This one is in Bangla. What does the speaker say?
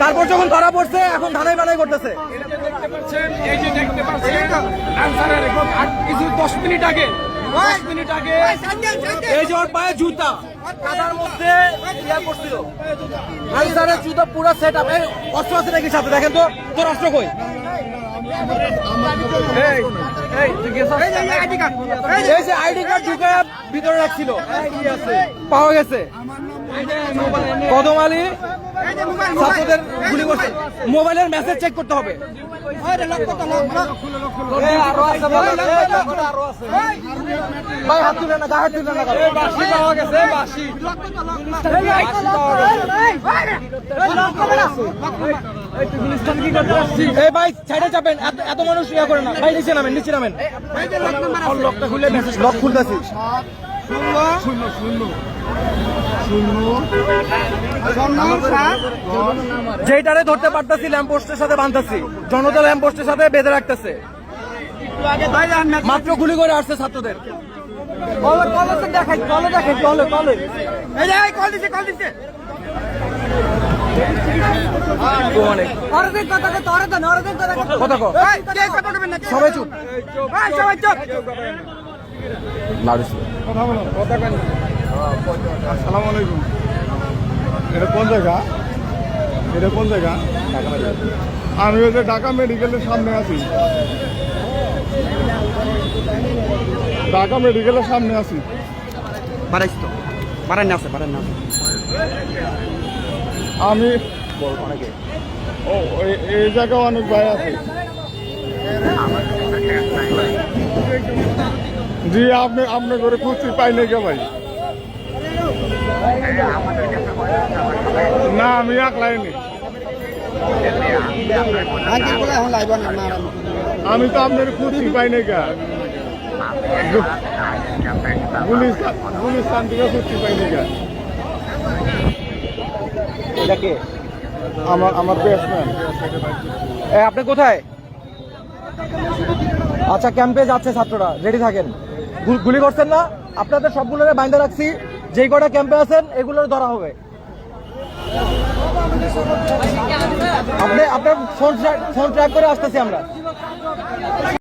তারপর যখন ধরা পড়ছে এখন ধানাই বানাই করতেছে। এই যে দেখতে পাচ্ছেন আনসারের কিছু দশ মিনিট আগে মিনিট আগে এই যে ওর পায়ে জুতা কাদার মধ্যে করছিল। আনসারের জুতা পুরো সেট আপ এই অস্ত্র আছে নাকি সাথে? দেখেন তো তোর অস্ত্র কই? এই এই তুই গেছিস? এই যে আইডি কার্ড। ঢুকে ভিতরে রাখছিল। পাওয়া গেছে। কদম আলী ছাত্রদের গুলি করছে। মোবাইলের মেসেজ চেক করতে হবে। এই। ভাই হাত তুলে না গা হাত তুলে না বাসি পাওয়া গেছে বাসি এই ভাই সাইডে চাপেন এত- এত মানুষ ইয়া করে না। ভাই নিচে নামেন নিচে নামেন। লকটা খুলে মেসেজ লক খুলতেছি। যেইটারে ধরতে পারতাছি ল্যাম্পোস্টের সাথে বাঁধতাছি জনতা ল্যাম্পোস্টের সাথে বেঁধে রাখতেছে। মাত্র গুলি করে আসছে ছাত্রদের। দেখাই কলে দেখাই কলে কলে। কথা কো সবাই চুপ। আসসালামু আলাইকুম। এটা কোন জায়গা? এটা কোন জায়গা? আমি ওই যে ঢাকা মেডিকেলের সামনে আছি। ঢাকা মেডিকেলের সামনে আছি। বাড়াইছ তো। বাড়াই না আছে বাড়াই না আছে। আমি ও এই- এই জায়গায় অনেক ভাই আছে। জি আপনি আপনি করে খুঁজছি পাই নাই কে ভাই? না আমি একলাই নি আমি তো আপনার খুঁজছি পাই নাই কে? গুলিস্তান থেকে পাই নাই কে? এটা কে? আমার আমার ব্যাটসম্যান আপনি কোথায়? আচ্ছা ক্যাম্পে যাচ্ছে ছাত্ররা রেডি থাকেন। গুলি করছেন না। আপনাদের সবগুলোরে বাইন্দা রাখছি। যেই কটা ক্যাম্পে আছেন, এগুলোর ধরা হবে। আপনি আপনার ফোন ফোন ট্র্যাক করে আসতেছি আমরা।